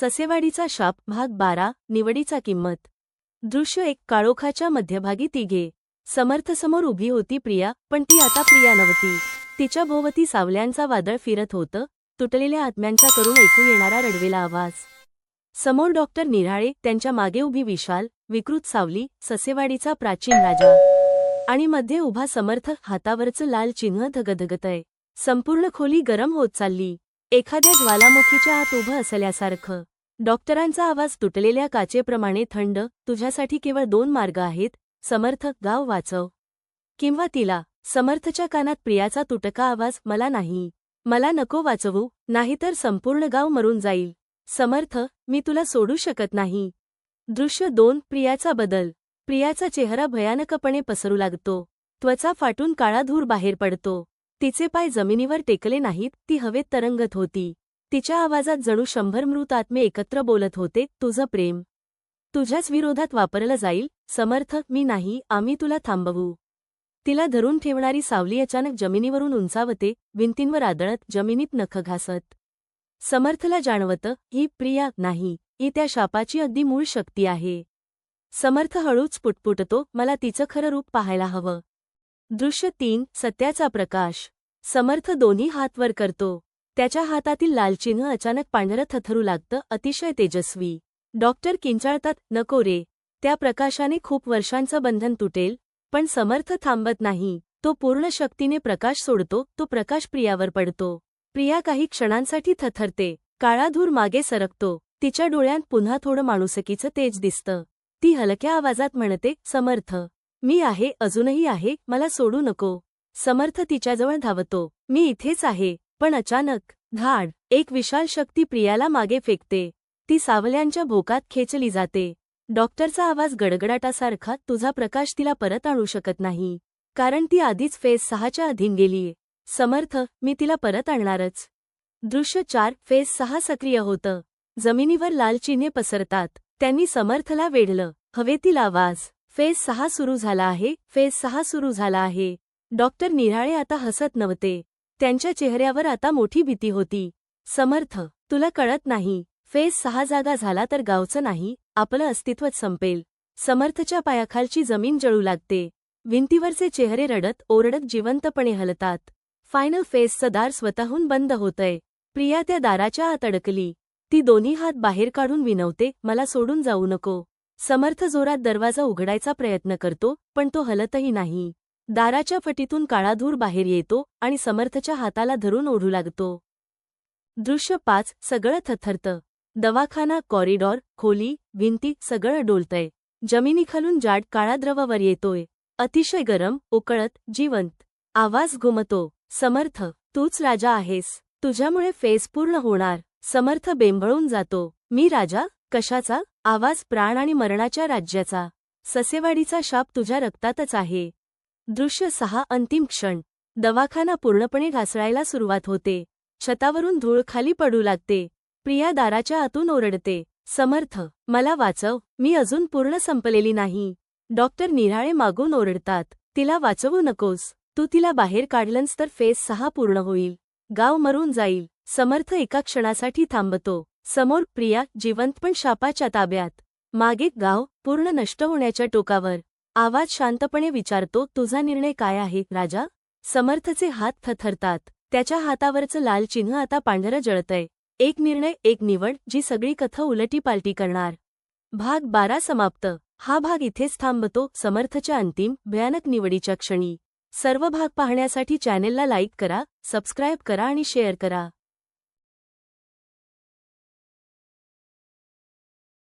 ससेवाडीचा शाप भाग बारा निवडीचा किंमत. दृश्य एक काळोखाच्या मध्यभागी तिघे. समर्थसमोर उभी होती प्रिया पण ती आता प्रिया नव्हती. तिच्या भोवती सावल्यांचा वादळ फिरत होतं तुटलेल्या आत्म्यांचा करून ऐकू येणारा रडवेला आवाज. समोर डॉक्टर निराळे त्यांच्या मागे उभी विशाल विकृत सावली ससेवाडीचा प्राचीन राजा. आणि मध्ये उभा समर्थ हातावरचं लाल चिन्ह धगधगतय. संपूर्ण खोली गरम होत चालली. एखाद्या ज्वालामुखीच्या आत उभं असल्यासारखं. डॉक्टरांचा आवाज तुटलेल्या काचेप्रमाणे थंड तुझ्यासाठी केवळ दोन मार्ग आहेत समर्थ गाव वाचव. किंवा तिला समर्थच्या कानात प्रियाचा तुटका आवाज मला नाही मला नको वाचवू नाहीतर संपूर्ण गाव मरून जाईल. समर्थ मी तुला सोडू शकत नाही. दृश्य दोन प्रियाचा बदल. प्रियाचा चेहरा भयानकपणे पसरू लागतो. त्वचा फाटून काळा धूर बाहेर पडतो. तिचे पाय जमिनीवर टेकले नाहीत ती हवेत तरंगत होती. तिच्या आवाजात जणू शंभर मृत आत्मे एकत्र बोलत होते तुझं प्रेम. तुझ्याच विरोधात वापरलं जाईल. समर्थ मी नाही आम्ही तुला थांबवू. तिला धरून ठेवणारी सावली अचानक जमिनीवरून उंचावते भिंतींवर आदळत जमिनीत नख घासत. समर्थला जाणवतं ही प्रिया नाही ही त्या शापाची अगदी मूळ शक्ती आहे. समर्थ हळूच पुटपुटतो मला तिचं खरं रूप पाहायला हवं. दृश्य तीन सत्याचा प्रकाश. समर्थ दोन्ही हातवर करतो. त्याच्या हातातील लालचिन्ह अचानक पांढरं थथरू लागतं अतिशय तेजस्वी. डॉक्टर किंचाळतात नको रे. त्या प्रकाशाने खूप वर्षांचं बंधन तुटेल पण समर्थ थांबत नाही. तो पूर्ण शक्तीने प्रकाश सोडतो तो प्रकाश प्रियावर पडतो. प्रिया काही क्षणांसाठी थथरते काळा धूर मागे सरकतो. तिच्या डोळ्यांत पुन्हा थोडं माणुसकीचं तेज दिसतं. ती हलक्या आवाजात म्हणते समर्थ. मी आहे अजूनही आहे मला सोडू नको. समर्थ तिच्याजवळ धावतो. मी इथेच आहे पण अचानक धाड एक विशाल शक्ती प्रियाला मागे फेकते. ती सावल्यांच्या भोकात खेचली जाते. डॉक्टरचा आवाज गडगडाटासारखा तुझा प्रकाश तिला परत आणू शकत नाही. कारण ती आधीच फेज सहाच्या अधीन गेलीये. समर्थ मी तिला परत आणणारच. दृश्य चार फेज सहा सक्रिय होतं. जमिनीवर लाल चिन्हे पसरतात. त्यांनी समर्थला वेढलं. हवेतील आवाज. फेज सहा सुरू झाला आहे फेज सहा सुरू झाला आहे. डॉक्टर निराळे आता हसत नव्हते. त्यांच्या चेहऱ्यावर आता मोठी भीती होती. समर्थ तुला कळत नाही. फेस सहा जागा झाला तर गावचं नाही आपलं अस्तित्वच संपेल. समर्थच्या पायाखालची जमीन जळू लागते. भिंतीवरचे चेहरे रडत ओरडत जिवंतपणे हलतात. फायनल फेसचं दार स्वतःहून बंद होतंय. प्रिया त्या दाराच्या आत अडकली. ती दोन्ही हात बाहेर काढून विनवते मला सोडून जाऊ नको. समर्थ जोरात दरवाजा उघडायचा प्रयत्न करतो पण तो हलतही नाही. दाराच्या फटीतून काळाधूर बाहेर येतो आणि समर्थच्या हाताला धरून ओढू लागतो. दृश्य पाच सगळं थथरतं. दवाखाना कॉरिडॉर खोली भिंती सगळं डोलतंय. जमिनीखालून जाड काळा द्रववर येतोय. अतिशय गरम उकळत जिवंत. आवाज घुमतो. समर्थ तूच राजा आहेस. तुझ्यामुळे फेस पूर्ण होणार. समर्थ बेंबळून जातो. मी राजा? कशाचा? आवाज प्राण आणि मरणाच्या राज्याचा. ससेवाडीचा शाप तुझ्या रक्तातच आहे. दृश्य सहा अंतिम क्षण. दवाखाना पूर्णपणे घासळायला सुरुवात होते. छतावरून धूळ खाली पडू लागते. प्रिया दाराच्या आतून ओरडते. समर्थ मला वाचव. मी अजून पूर्ण संपलेली नाही. डॉक्टर निराळे मागून ओरडतात. तिला वाचवू नकोस. तू तिला बाहेर काढलंस तर फेस सहा पूर्ण होईल. गाव मरून जाईल. समर्थ एका क्षणासाठी थांबतो. समोर प्रिया जिवंत पण शापाच्या ताब्यात. मागे गाव पूर्ण नष्ट होण्याच्या टोकावर. आवाज शांतपणे विचारतो तुझा निर्णय काय आहे राजा? समर्थचे हात थथरतात त्याच्या हातावरचं लाल चिन्ह आता पांढरं जळतंय. एक निर्णय एक निवड जी सगळी कथा उलटीपालटी करणार. भाग बारा समाप्त. हा भाग इथेच थांबतो समर्थच्या अंतिम भयानक निवडीच्या क्षणी. सर्व भाग पाहण्यासाठी चॅनेलला लाईक करा सबस्क्राईब करा आणि शेअर करा.